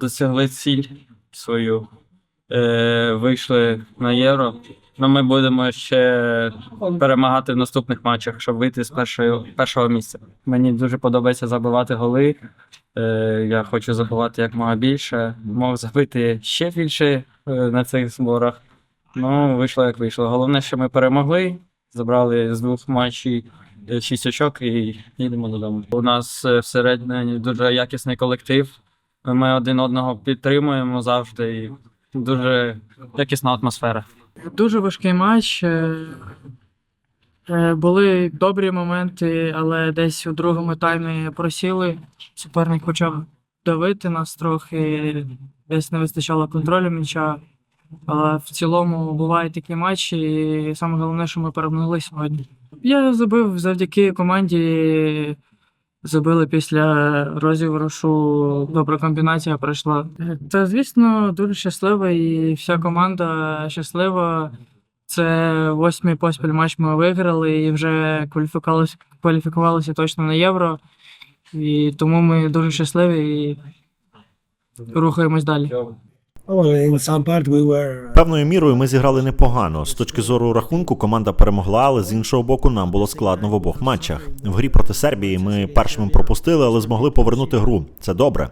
Досягли ціль свою, е, вийшли на євро. Ну, ми будемо ще перемагати в наступних матчах, щоб вийти з першого, першого місця. Мені дуже подобається забивати голи. Е, я хочу забивати як мога більше. Мог забити ще більше е, на цих зборах. Ну, вийшло як вийшло. Головне, що ми перемогли, забрали з двох матчів е, шість очок і їдемо додому. У нас е, всередині дуже якісний колектив. Ми один одного підтримуємо завжди. І дуже якісна атмосфера. Дуже важкий матч. е, е, Були добрі моменти, але десь у другому таймі просіли. Суперник почав давити нас трохи, десь не вистачало контролю м'яча. Але в цілому бувають такі матчі, і саме головне, що ми перемогли сьогодні. Я забив завдяки команді. Забили після розіграшу, добра комбінація пройшла. Та, звісно, дуже щаслива і вся команда щаслива. Це восьмий поспіль матч ми виграли і вже кваліфікувалися, кваліфікувалися точно на євро. І тому ми дуже щасливі і рухаємось далі. Were Певною мірою ми зіграли непогано. З точки зору рахунку команда перемогла, але з іншого боку нам було складно в обох матчах. В грі проти Сербії ми першими пропустили, але змогли повернути гру. Це добре.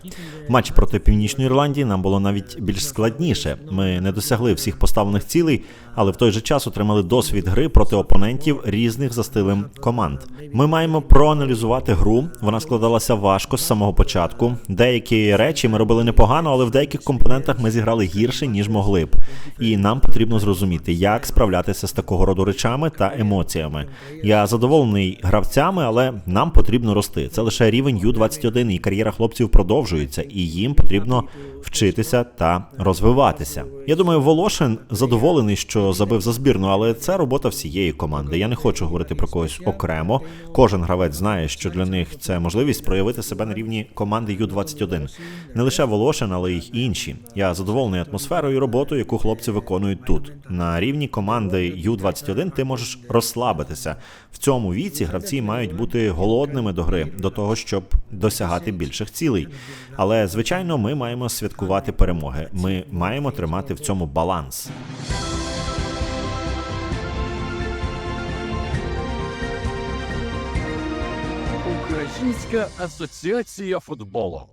В матчі проти Північної Ірландії нам було навіть більш складніше. Ми не досягли всіх поставлених цілей, але в той же час отримали досвід гри проти опонентів різних за стилем команд. Ми маємо проаналізувати гру. Вона складалася важко з самого початку. Деякі речі ми робили непогано, але в деяких компонентах ми зіграли гірше ніж могли б. І нам потрібно зрозуміти, як справлятися з такого роду речами та емоціями. Я задоволений гравцями, але нам потрібно рости. Це лише рівень Ю-21, і кар'єра хлопців продовжується, і їм потрібно вчитися та розвиватися. Я думаю, Волошин задоволений, що забив за збірну, але це робота всієї команди. Я не хочу говорити про когось окремо. Кожен гравець знає, що для них це можливість проявити себе на рівні команди Ю-21. Не лише Волошин, але й інші. Я задоволений атмосферою і роботою, яку хлопці виконують тут. На рівні команди Ю-21 ти можеш розслабитися. В цьому віці гравці мають бути голодними до гри, до того, щоб досягати більших цілей. Але звичайно, ми маємо святкувати перемоги. Ми маємо тримати в цьому баланс. Українська асоціація футболу.